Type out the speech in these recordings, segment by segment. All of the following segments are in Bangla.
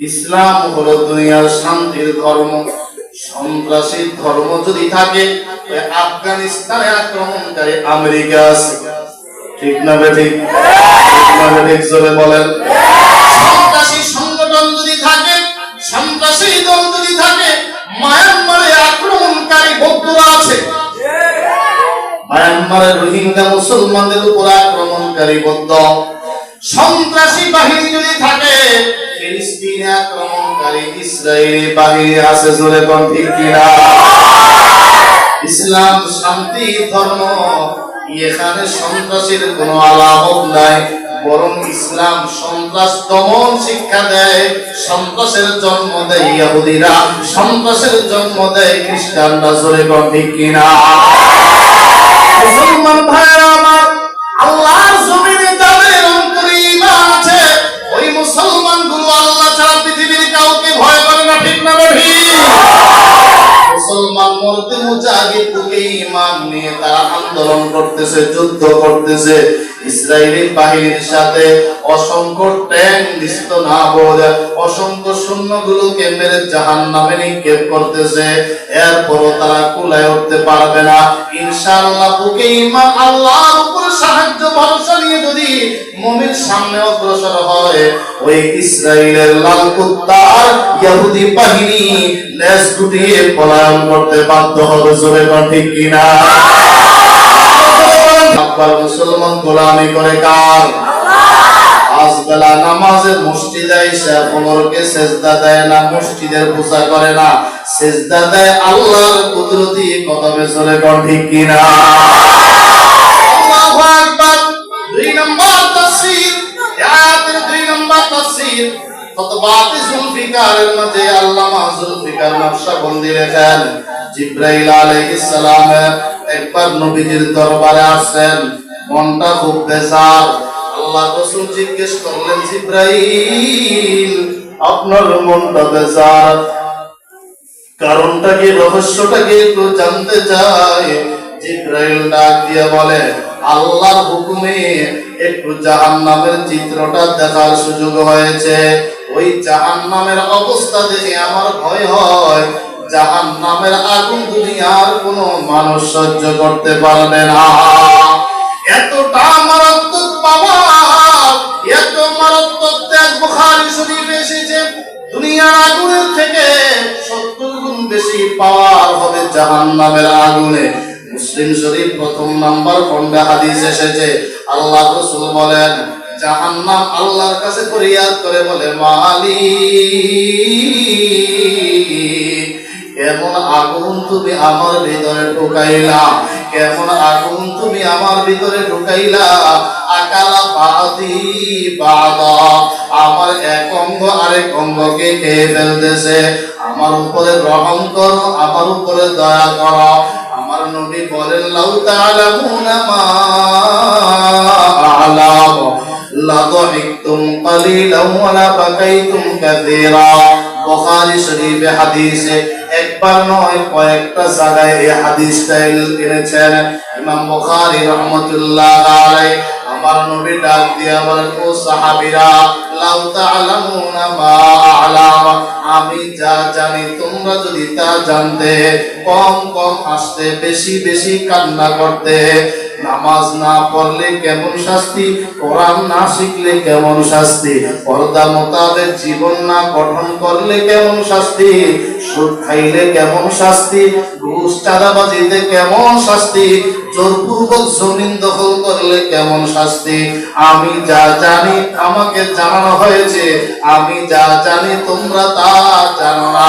ইসলাম হলো দুনিয়ার শান্তির ধর্ম। সন্ত্রাসী ধর্ম যদি থাকে আফগানিস্তানে আক্রমণকারী আমেরিকা আছে। ঠিক না ঠিক? না ঠিক জোরে বলেন। সন্ত্রাসী সংগঠন যদি থাকে, সন্ত্রাসী দল যদি থাকে, মায়ানমারে আক্রমণকারী বৌদ্ধরা আছে। মায়ানমারের রোহিঙ্গা মুসলমানদের উপর আক্রমণকারী বৌদ্ধ। সন্ত্রাসী বাহিনী যদি থাকে ইসরায়েলি বাহিনী আছে জোরে কোন ঠিক কিনা? ইসলাম শান্তি, ধর্ম। এখানে সন্ত্রাসীর কোনো আলামত নাই, বরং ইসলাম সন্ত্রাস দমন শিক্ষা দেয়। সন্ত্রাসের জন্ম দেয় ইহুদিরা সন্ত্রাসের জন্ম দেয় খ্রিস্টানরা, জোরে কোন ঠিক কিনা? মরতে মুজাহিদ বুকে ইমাম নিয়ে তারা আন্দোলন করতেছে, যুদ্ধ করতেছে। ইসরায়েলি বাহিনীর সাথে অসংখ্য ট্যাঙ্ক নিশ্চিত না বলে অসংখ্য সৈন্যগুলোকে মেরে জাহান নামে নিক্ষেপ করতেছে। এরপরও তারা কুলায় উঠতে পারবে না। ইনশাআল্লাহ বুকে ইমান আল্লাহর উপর সাহায্য ভরসা নিয়ে যদি সামনে অগ্রসর হয়, ওই ইসরায়েলের লাল কুত্তার ইহুদি বাহিনী গুটিয়ে পলায়ন করতে বাধ্য হবে, জোরে ঠিক কিনা? আকবার মুসলমান গোলামি করে কার? আজ বেলা নামাজের মসজিদে এসে কোমরকে সেজদা দেয় না, মসজিদের পূজা করে না। সেজদা দেয় আল্লাহর কুদরতি কদমে চলে কোন ঠিক কিনা আল্লাহু আকবার দুই আপনার মনটা বেজার কারণটা কি, রহস্যটা কি একটু জানতে চাই? জিব্রাইল ডাক দিয়ে বলে, আল্লাহর হুকুমে একটু জাহান্নামের চিত্রটা দেখার সুযোগ হয়েছে। ওই জাহান্নামের অবস্থা দেখে আমার ভয় হয়। জাহান্নামের আগুন দুনিয়ার কোনো মানুষ সহ্য করতে পারবে না। এতটা মারাত্মক বাবা এত মারাত্মক ত্যাগ বুখারী শরীফে এসেছে। দুনিয়ার আগুনের থেকে সত্তর গুণ বেশি পাওয়ার হবে জাহান্নামের আগুনে। মুসলিম শরীফ প্রথম নাম্বার খন্ডে হাদিস এসেছে আল্লাহ রসুল বলেন, জাহান্নাম আল্লাহর কাছে ফরিয়াদ করে বলে, মালিক, কেমন আগুন তুমি আমার ভিতরে ঢুকাইলা? কেমন আগুন তুমি আমার ভিতরে ঢুকাইলা? আকালা বাদি বাদা, আমার এক অঙ্গ আরেক অঙ্গকে খেয়ে ফেলতেছে। আমার উপরে রহম করো, আমার উপরে দয়া করো। আমার নবী বলেন, লাউ তাআলামুনা মা কালিলাম ওয়া লাবাকাইতুম কাসীরা বুখারী শরীফে হাদিসে একবার নয়, কয়েকটা জায়গায় এই হাদিসটা এনেছেন। ইমাম বুখারী রাহমাতুল্লাহ আলাইহি। আমার নবী ডাক দিয়া বলেন, ও সাহাবীরা, লাউ তাআলামুনা মা আলাম। আমি যা জানি, তোমরা যদি তা জানতে, কম কম হাসতে, বেশি বেশি কান্না করতে নামাজ না পড়লে কেমন শাস্তি? কোরআন না শিখলে কেমন শাস্তি? পর্দা মোতাবেক জীবন না গঠন করলে কেমন শাস্তি? সুদ খাইলে কেমন শাস্তি? ঘুষ, চাঁদাবাজিতে কেমন শাস্তি? জোরপূর্বক জমিন দখল করলে কেমন শাস্তি? আমি যা জানি আমাকে জানানো হয়েছে। আমি যা জানি তোমরা তা জানো না।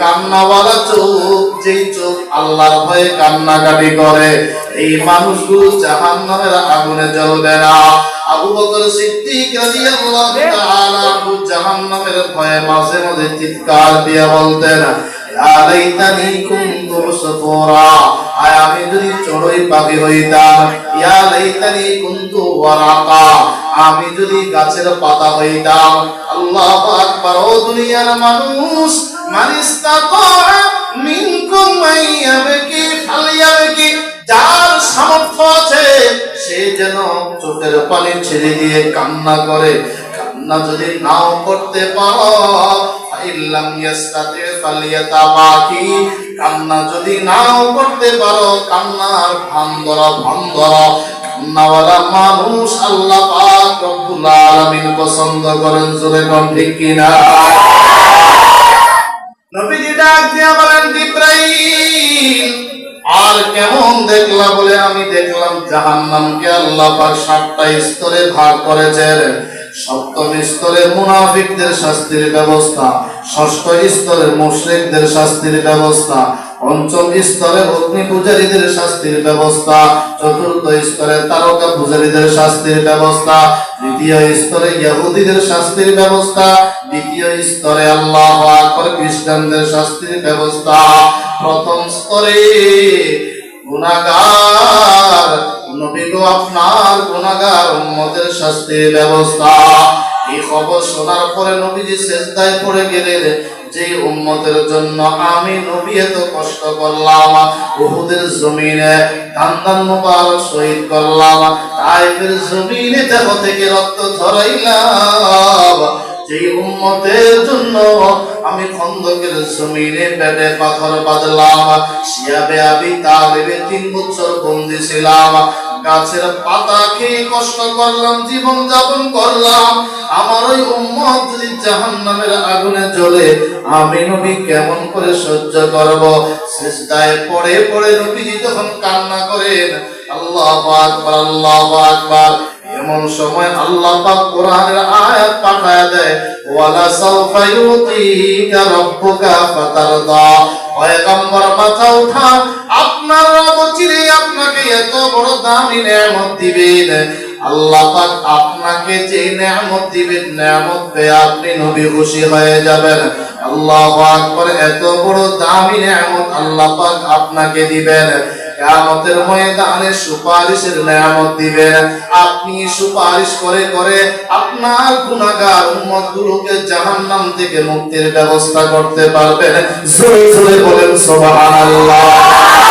কান্নাওয়ালা চোখ, যেই চোখ আল্লাহর ভয়ে কান্নাকাটি করে, এই মানুষগুলো জাহান্নামের আগুনে জ্বলবে না। আবু বকর সিদ্দিক রাদিয়াল্লাহু তাআলা জাহান্নামের ভয়ে মাঝে মাঝে চিৎকার দিয়ে বলতেন আমি যদি হইতাম যদি গাছের পাতা হইতাম, আল্লাহ দুনিয়ার মানুষ যার সে যেন চোখের পানি ছেড়ে দিয়ে কান্না করে। কান্না যদি নাও করতে পারো কান্না যদি নাও করতে পারো, কান্নার ভান ধরো, ভান মানুষ আল্লাহ পাক রব্বুল আলামিন পছন্দ করেন, জোরে ঠিক কিনা? আর কেমন দেখলা বলে আমি দেখলাম জাহান্নামকে আল্লাহ পাক সাতটা স্তরে ভাগ করেছেন। সপ্তম স্তরে মুনাফিকদের শাস্তির ব্যবস্থা, ষষ্ঠ স্তরে মুশরিকদের শাস্তির ব্যবস্থা পঞ্চম স্তরে অগ্নি পূজারীদের শাস্তির ব্যবস্থা, চতুর্থ স্তরে তারকা পূজারীদের শাস্তির ব্যবস্থা, তৃতীয় স্তরে ইহুদিদের শাস্তির ব্যবস্থা, দ্বিতীয় স্তরে আল্লাহ আকবর খ্রিস্টানদের শাস্তির ব্যবস্থা। প্রথম স্তরে গুনাহগার, নবী আপনার গুনাহগার উম্মতের শাস্তির ব্যবস্থা। এই খবর শোনার পরে নবীজি সেজদায় পড়ে গেলেন যে, উম্মতের জন্য আমি নবী এত কষ্ট করলাম, উহুদের জমিনে কান্দান মুবারক শহীদ করলাম, তাইফের জমিনে দেহ থেকে রক্ত ঝরাইলাম। যে উম্মতের জন্য আমি খন্দকের জমিনে পেটে পাথর বাঁধলাম, শিয়াবে আবি তালেবে তিন বছর বন্দি ছিলাম গাছের পাতা খেয়ে কষ্ট করলাম, জীবন যাপন করলাম। আমার ওই উম্মত যদি জাহান্নামের আগুনে জ্বলে, আমি নবী কেমন করে সহ্য করব? শেষদায় পড়ে পড়ে নবীজি তখন কান্না করেন, আল্লাহ আকবার আল্লাহ আকবার। এমন সময় আল্লাহ পাক কোরআনের আয়াত পাঠায় দেয়, ওয়ালা সাউফা ইউতিকা রাব্বুকা ফাতারদা। পয়গম্বর মাথা উঠান, আপনার রব চিরে বড় দামি নেয়ামত দিবেন। আল্লাহ পাক আপনাকে যে দিবেন পেয়ে আপনি নবী খুশি হয়ে যাবেন। আল্লাহ আকবার এত বড় দামি আল্লাহ পাক আপনাকে দিবেন। কিয়ামতের ময়দানে সুপারিশের নিয়ামত দিবেন। আপনি সুপারিশ করে করে আপনার জাহান্নাম থেকে মুক্তির ব্যবস্থা করতে পারবেন। জোরে জোরে বলেন, সুবহানাল্লাহ।